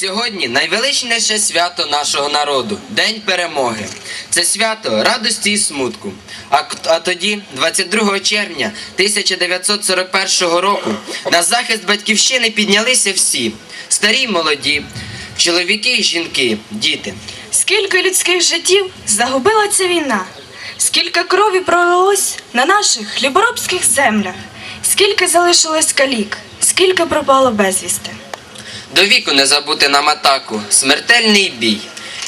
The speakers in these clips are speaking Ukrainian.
Сьогодні найвеличніше свято нашого народу День перемоги. Це свято радості і смутку. А, а тоді, 22 червня 1941 року, на захист батьківщини піднялися всі старі й молоді, чоловіки й жінки, діти. Скільки людських життів загубила ця війна, скільки крові пролилось на наших хліборобських землях, скільки залишилось калік, скільки пропало безвісти. До віку не забути нам атаку, смертельний бій.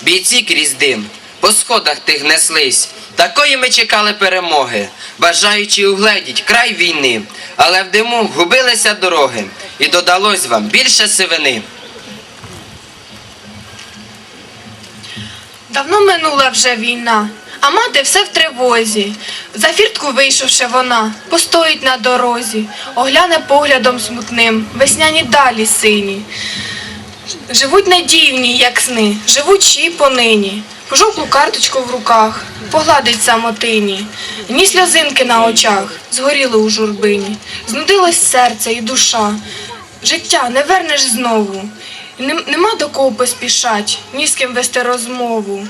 Бійці крізь дим, по сходах тих неслись. Такої ми чекали перемоги, бажаючи угледіть край війни, але в диму губилися дороги, і додалось вам більше сивини. Давно минула вже війна, а мати все в тривозі. За фіртку вийшовши вона, постоїть на дорозі, огляне поглядом смутним, весняні далі сині. Живуть надійні, як сни, й понині. Пожовклу карточку в руках, погладить самотині. Ні сльозинки на очах, згоріли у журбині. Знудилось серце і душа. Життя не вернеш знову. Нема до кого поспішать, ні з ким вести розмову.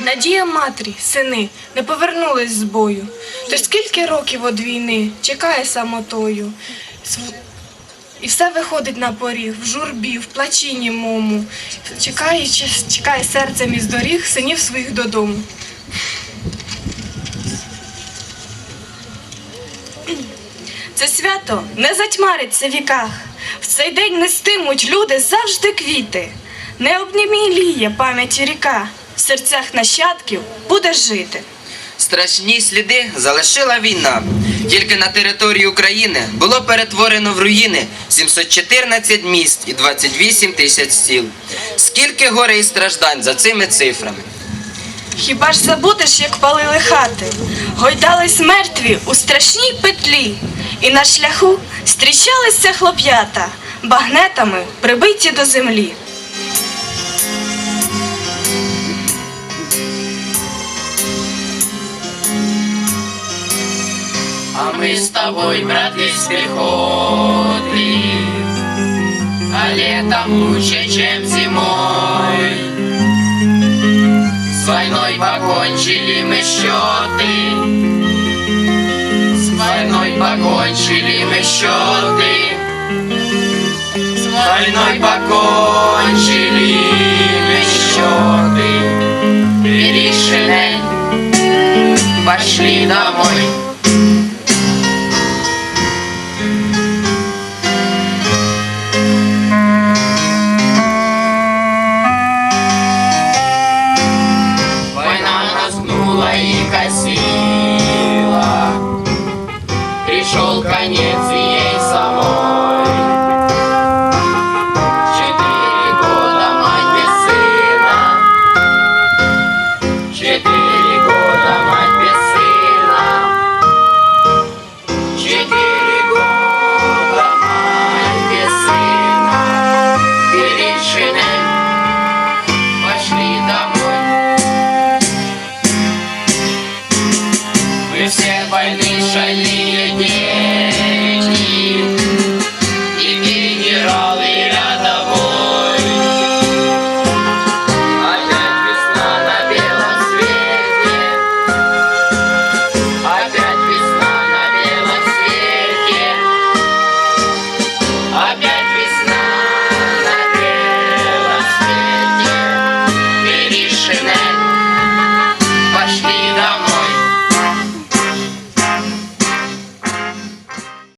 Надія матері, сини, не повернулись з бою. Тож скільки років від війни чекає самотою. І все виходить на поріг, в журбі, в плачі німому. Чекає, чекає серцем із доріг синів своїх додому. Це свято не затьмариться в віках. В цей день нестимуть люди завжди квіти. Не обніміліє пам'яті ріка, в серцях нащадків буде жити. Страшні сліди залишила війна. Тільки на території України було перетворено в руїни 714 міст і 28 тисяч сіл. Скільки горе і страждань за цими цифрами. Хіба ж забудеш, як палили хати, гойдались мертві у страшній петлі, і на шляху зустрічалися хлоп'ята, багнетами прибиті до землі. А мы с тобой, брат, из пехоты. А летом лучше, чем зимой. С войной покончили мы счеты. С войной покончили мы счеты. С войной покончили мы счеты. Шинель, пошли домой